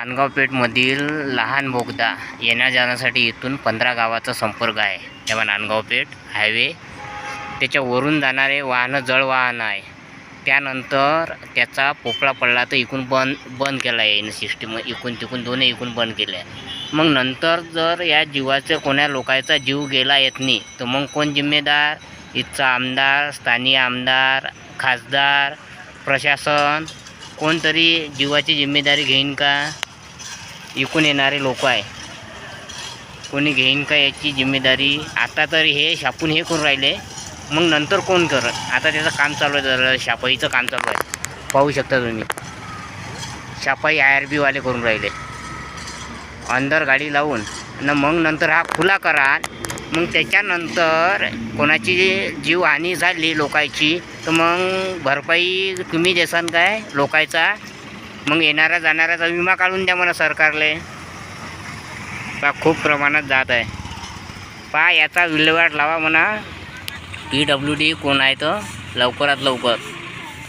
नांदगाव पेठमधील लहान बोगदा येण्या जाण्यासाठी इथून पंधरा गावाचा संपर्क आहे. तेव्हा नांदगाव पेठ हायवे. त्याच्यावरून जाणारे वाहनं जळ वाहन आहे. त्यानंतर त्याचा पोपळा पडला तर इकून बंद बंद केला आहे एन सिस्टीम इकून तिकून दोन्ही इकून बंद केलं आहे. मग नंतर जर या जीवाचं कोण्या लोकांचा जीव गेला येत नाही तर मग कोण जिम्मेदार? इथचा आमदार स्थानिक आमदार खासदार प्रशासन. कोणतरी जीवाची जिम्मेदारी घेईन का? इकून येणारे लोक आहे. कोणी घेईन का याची जिम्मेदारी? आता तरी हे शापून हे करून राहिले. मग नंतर कोण करत आता त्याचं काम चालू आहे जरा शापाईचं काम चालू आहे. पाहू शकता तुम्ही. शापाई आय आर बीवाले करून राहिले. अंदर गाडी लावून. न मग नंतर हा खुला करा. मग त्याच्यानंतर कोणाची जीवहानी झाली लोकायची तर मग भरपाई तुम्ही देसान काय? लोकायचा मग येणारा जाणाऱ्याचा विमा काढून द्या म्हणा सरकारले. पा खूप प्रमाणात जात आहे. पा याचा विल्हेवाट लावा म्हणा. पी डब्ल्यू डी कोण आहे तर लवकरात लवकर.